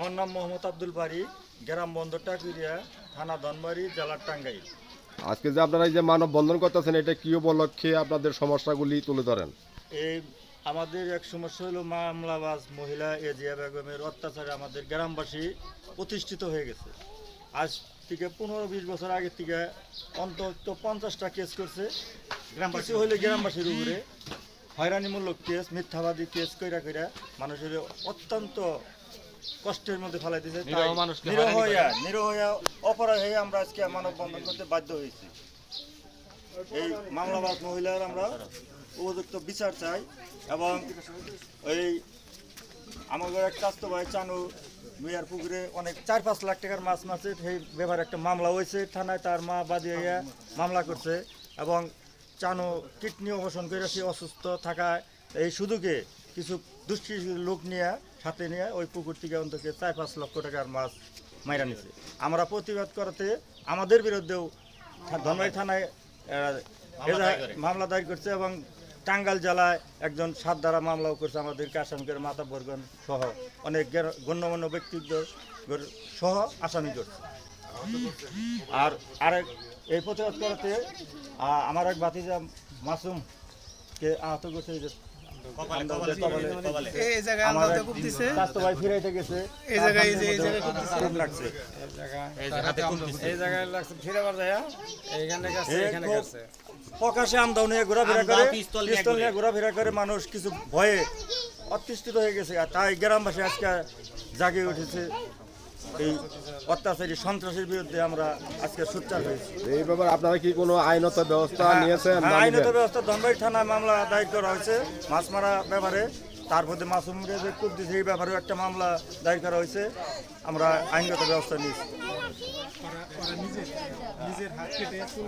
আমার নাম মোহাম্মদ আব্দুল বারি গ্রাম বন্দর টাকুরিয়া থানা ধনবাড়ি জেলা টাঙ্গাইল। আজকে যে আপনারা এই যে মানব বন্ধন করতেছেন এটা কি উপলক্ষে আপনাদের সমস্যাগুলি তুলে ধরেন? এই আমাদের এক সমস্যা হলো মামলাবাজ মহিলা এজিয়া বেগমের অত্যাচারে আমাদের গ্রামবাসী প্রতিষ্ঠিত হয়ে গেছে। আজ থেকে পনেরো বিশ বছর আগের থেকে অন্তত পঞ্চাশটা কেস করছে। গ্রামবাসী হইলে গ্রামবাসীর উপরে হয়রানিমূলক কেস মিথ্যাবাদী কেস কইরা কইরা মানুষের অত্যন্ত কষ্টের মধ্যে ফেলাই দিয়েছে নিরহ মানুষকে নিরহ হয়রানি করে। হইয়া নিরহ হইয়া অপরাধ হয়ে আমরা আজকে মানববন্ধন করতে বাধ্য হয়েছি এই মামলাবাদ মহিলার আমরা উপযুক্ত বিচার চাই এবং এই আমাদের এক স্বাস্থ্য ভাই চানু মিয়ার পুকুরে অনেক চার পাঁচ লাখ টাকার মাছ মাছে সেই ব্যাপারে একটা মামলা হয়েছে থানায় তার মা বাদী হইয়া মামলা করছে এবং চানু কিডনি অপারেশন করে সে অসুস্থ থাকায় এই সুযোগে কিছু দুষ্কৃতি লোক নিয়ে সাথে নিয়ে ওই পুকুর থেকে অন্তত চার পাঁচ লক্ষ টাকার মাছ মাইরা নিছে। আমরা প্রতিবাদ করতে আমাদের বিরুদ্ধেও ধনবাড়ি থানায় মামলা দায়ের করছে। এবং টাঙ্গাল জেলায় একজন সাত দ্বারা মামলাও করছে আমাদেরকে আসামি মাতা বর্গন সহ অনেক গণ্যমান্য ব্যক্তিত্ব সহ আসামি করছে। আর আরেক এই প্রতিবাদ করতে আমার এক বাতিজা মাসুমকে আহত করছে এই যে আমাদের জায়গায় আমার আন্দাজে দিছে। স্বাস্থ্য ভাই ফিরাইতে গেছে। এই জায়গায় এই যে- এই জায়গায় হাতের মধ্যে কূপ লাগছে। এই জায়গায় লাগছে। ফিরে যায় এইখানে গেছে এখানে গেছে। প্রকাশে আমদাও নিয়ে ঘোরাফেরা করে পিস্তল নিয়ে ঘোরাফেরা করে মানুষ কিছু ভয়ে অতিষ্ঠিত হয়ে গেছে। আর তাই গ্রামবাসী আজকে জাগে উঠেছে। এই অত্যাচারী সন্ত্রাসের বিরুদ্ধে আমরা আজকে সোচ্চার হয়েছি। এই ব্যাপারে আপনারা কি কোনো আইনত ব্যবস্থা নিয়েছেন হ্যাঁ, আইনত ব্যবস্থা ধনবাড়ি থানায় মামলা দায়ের করা হয়েছে মাছ মারা ব্যাপারে। তার মধ্যে মাসুমকে যে কুপ দিয়েছে এই ব্যাপারেও একটা মামলা দায়ের করা হয়েছে। আমরা আইনগত ব্যবস্থা নিয়েছি।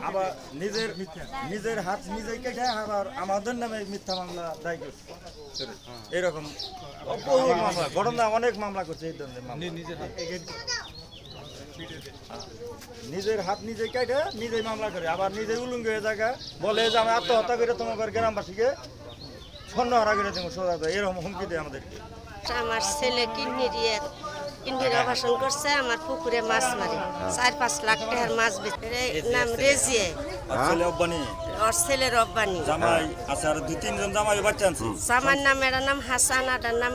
আবার নিজের নিজের হাত নিজে কেটে আবার আমাদের নামে মিথ্যা মামলা দায় করছে। এরকম বহু মামলা ঘটনা অনেক মামলা করছে এই ধরনের নিজের হাত। নিজে কেটে নিজেই মামলা করে আবার নিজে উলুঙ্গ হয়ে জায়গা বলে যে আমি আত্মহত্যা করে তোমার গ্রামবাসীকে স্বর্ণ হারা করে দেবো সোজা এরকম হুমকি দেয় আমাদেরকে। আমার ছেলে কিডনির কিডনির অপারেশন করছে আমার পুকুরে মাছ মারে। চার পাঁচ লাখ টাকার মাছ বেচে নাম রেজিয়ে। আর অব্বানি। ওর ছেলে রব্বানি আর আনছি সামার নাম এর নাম হাসান নাম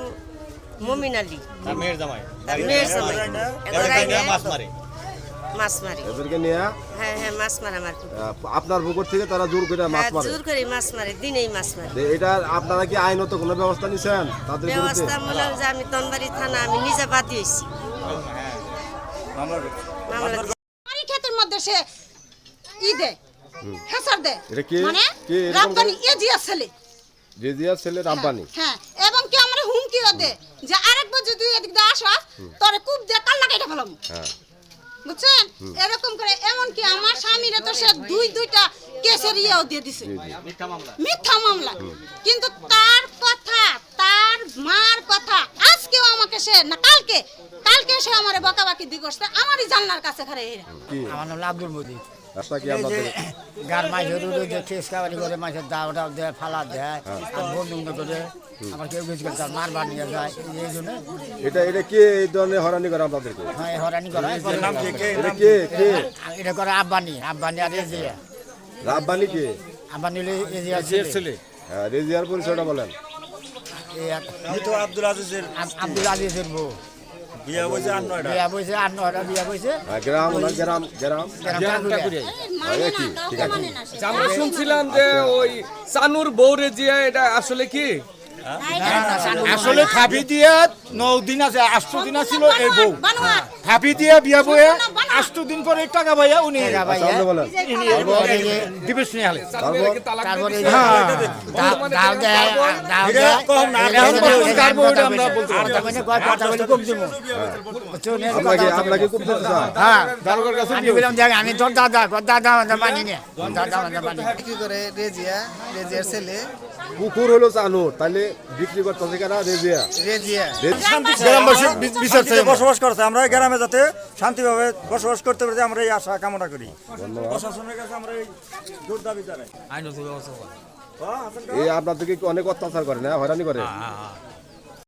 মমিন আলী। মেয়ের জামাই। মেয়ের জামাই। মাছ মারে। মাছ মারে। এদেরকে নিয়ে? হ্যাঁ হ্যাঁ মাছ মারে আমার আপনার পুকুর থেকে তারা জোর করে মাছ হ্যাঁ মারে। জোর করে মাছ মারে দিনেই মাছ মারে। এটা আপনারা কি আইনত কোনো ব্যবস্থা নিছেন তাদের বিরুদ্ধে? ব্যবস্থা হয় যে আমি তনবাড়ি থানা আমি নিজে বাদ দিয়েছি। ক্ষেতের মধ্যে সে ই দে হেসার দে। এটা কে? মানে কে রাব্বানি এ জিয়া ছেলে। রেজিয়ার ছেলে রাব্বানি হ্যাঁ এবং কি আমরা হুমকিও দে যে আরেকবার যদি এদিক দিয়ে আসস তোরে কূপ দিয়ে কাল লাগাইতে ফেলাম। হ্যাঁ। বুঝছেন? এরকম করে এমন কি আমার স্বামীরে তো সে দুই দুইটা কেসের ইয়েও দিয়ে দিছে। মিথ্যা মামলা। কিন্তু তার কথা তার মার কথা আজকেও আমাকে সে না কালকে কালকে সে আমার বকাবাকি দি করছে আমারই জানলার কাছে খারে এরা আমার নাম আব্দুল মজিদ। রাস্তা কি আপনাদের গার মাছের রুড়ে যে কেস কাবারি করে মাছের দাও দাও দেয় ফালা দেয় আর বন্ধু করে আমার কেউ কিছু করতে মার বার নিয়ে যায় এই জন্য এটা এটা কে এই ধরনের হরানি করে আপনাদেরকে হ্যাঁ হরানি করে। নাম এটা কে কে? এটা করে আব্বানি আব্বানি আর এজিয়া। রাব্বানি কে? আব্বানি এজিয়া ছেলে। হ্যাঁ রেজিয়ার পরিচয়টা বলেন। এই এক- মৃত আব্দুল আজিজের আব্দুল আজিজের বউ। বিয়া বলছে আর নয়টা বিয়া বইছে আর নয়টা বিয়া বইছে হ্যাঁ, গ্রাম না গ্রাম গ্রাম মানে কি? ঠিক আছে। মানে না সে। আমরা শুনছিলাম যে ওই চানুর বৌরে জিয়া এটা আসলে কি আসলে খাবি দিয়ে নৌ দিন আছে আষ্ট দিন ছিল এই বউ থাপি দিয়ে বিয়া বয়ে। আষ্ট দিন পরে টাকা পাইয়া উনি দিবেশ নিয়ে আমি তোর দাদা দাদা মানি নে তোর দাদা মানি কি করে রেজিয়া রেজিয়ার ছেলে। পুকুর হলো চানুর তাহলে বিক্রি করতেছে কেনা? রেজিয়া। রেজিয়া। গ্রামবাসী বিচার চাই। বসবাস করছে আমরা এই গ্রামে যাতে শান্তিভাবে বসবাস করতে পারি আমরা এই আশা কামনা করি। প্রশাসনের কাছে আমরা এই জোর দাবি জানাই। আইন ব্যবস্থা হ্যাঁ, এই আপনাদেরকে অনেক অত্যাচার করে না? হয়রানি করে?